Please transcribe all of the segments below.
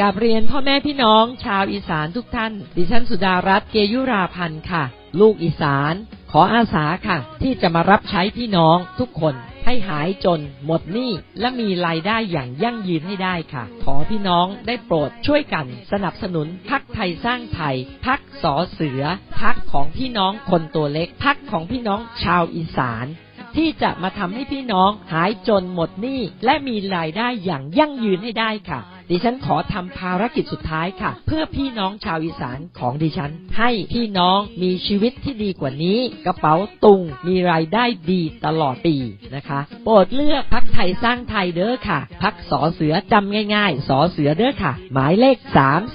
กาบเรียนพ่อแม่พี่น้องชาวอีสานทุกท่าน ดิฉันสุดารัตน์เกยุราพันธ์ค่ะ ลูกอีสาน ขออาสาค่ะ ที่จะมารับใช้พี่น้องทุกคน ให้หายจน หมดหนี้และมีรายได้อย่างยั่งยืนให้ได้ค่ะ ขอพี่น้องได้โปรดช่วยกันสนับสนุนพักไทยสร้างไทยพักสอเสือพักของพี่น้องคนตัวเล็กพักของพี่น้องชาวอีสานที่จะมาทำให้พี่น้องหายจนหมดหนี้และมีรายได้อย่างยั่งยืนให้ได้ค่ะ ดิฉันขอทำภารกิจสุดท้ายค่ะ เพื่อพี่น้องชาวอีสานของดิฉัน ให้พี่น้องมีชีวิตที่ดีกว่านี้ กระเป๋าตุงมีรายได้ดีตลอดปีนะคะ โปรดเลือกพักไทยสร้างไทยเด้อค่ะพักสอเสือจำง่าย ๆ สอเสือเด้อค่ะ หมายเลข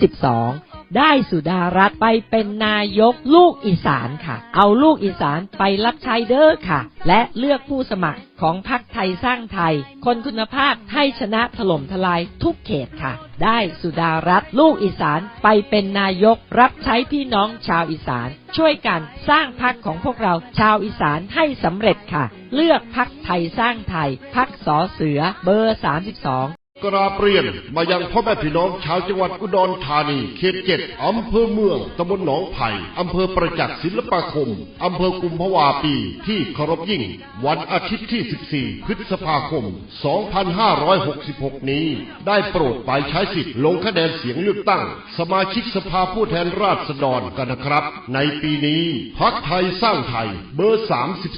32 ได้สุดารัฐไปเป็นนายกลูกอีสานค่ะ เอาลูกอีสานไปรับใช้เด้อค่ะ และเลือกผู้สมัครของพรรคไทยสร้างไทย คนคุณภาพให้ชนะถล่มทลายทุกเขตค่ะ ได้สุดารัฐลูกอีสานไปเป็นนายกรับใช้พี่น้องชาวอีสาน ช่วยกันสร้างพรรคของพวกเราชาวอีสานให้สำเร็จค่ะ เลือกพรรคไทยสร้างไทยพรรคสอเสือเบอร์ 32 กราบเรียนมายังพ่อแม่พี่น้องชาวจังหวัดอุดรธานี เขตเจ็ดอำเภอเมืองตำบลหนองไผ่อำเภอประจักษ์ศิลปาคมอำเภอกุมภาวาปีที่เคารพยิ่ง วันอาทิตย์ที่ 14 พฤษภาคม 2566 นี้ ได้โปรดไปใช้สิทธิ์ลงคะแนนเสียงเลือกตั้ง สมาชิกสภาผู้แทนราษฎรกันนะครับ ในปีนี้พักไทยสร้างไทยเบอร์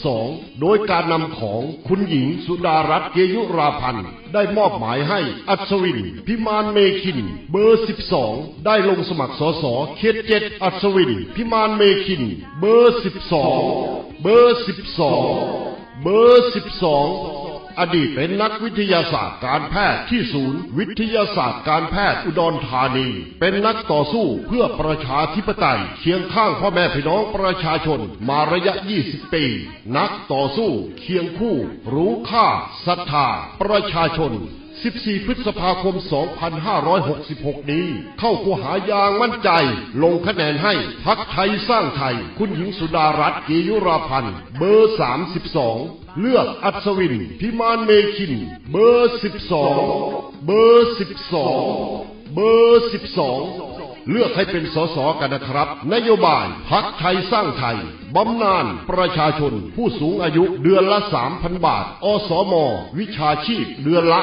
32 โดยการนำของคุณหญิงสุดารัตน์เกยุราพันธ์ได้มอบหมายให้อัศวิน พิมานเมคิน เบอร์ 12 ได้ลงสมัครสสเขตเจ็ดอัศวิน พิมานเมคิน เบอร์ 12 เบอร์ 12 เบอร์ 12อดีตเป็นนักวิทยาศาสตร์การแพทย์ที่ศูนย์ วิทยาศาสตร์การแพทย์อุดรธานี เป็นนักต่อสู้เพื่อประชาธิปไตยเคียงข้างพ่อแม่พี่น้องประชาชนมาระยะ 20 ปี นักต่อสู้เคียงคู่ รู้ค่าศรัทธาประชาชน 14 พฤษภาคม 2566 นี้ เข้าคูหายางมั่นใจ ลงคะแนนให้พักไทยสร้างไทย คุณหญิงสุดารัตน์เกยุราพันธ์ เบอร์ 32 เลือกอัศวิน พิมานเมคิน เบอร์ 12 เบอร์ 12 เบอร์ 12 เลือกให้เป็นสสกันนะครับ นโยบายพักไทยสร้างไทยบำนาญประชาชน ผู้สูงอายุเดือนละ 3,000 บาท อสม วิชาชีพเดือนละ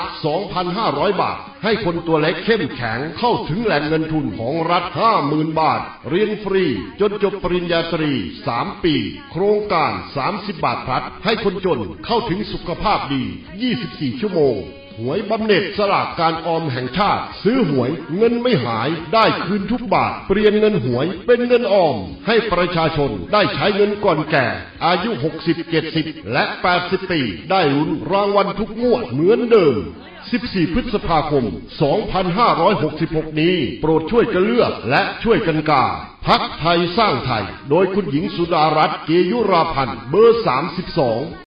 2,500 บาท ให้คนตัวเล็กเข้มแข็งเข้าถึงแหล่งเงินทุนของรัฐ 50,000 บาท เรียนฟรี จนจบปริญญาตรี 3 ปี โครงการ 30 บาทพลัด ให้คนจนเข้าถึงสุขภาพดี 24 ชั่วโมง หวยบำเหน็จสลากการออมแห่งชาติ ซื้อหวยเงินไม่หายได้คืนทุกบาท เปลี่ยนเงินหวยเป็นเงินออม ให้ประชาชนได้ใช้เงินก่อนแก่ อายุ 60 70 และ 80 ปีได้ลุ้นรางวัลทุกงวดเหมือนเดิม 14 พฤษภาคม 2566 นี้ โปรดช่วยกันเลือกและช่วยกันกาพักไทยสร้างไทย โดยคุณหญิงสุดารัตน์เกยุราพันธ์เบอร์ 32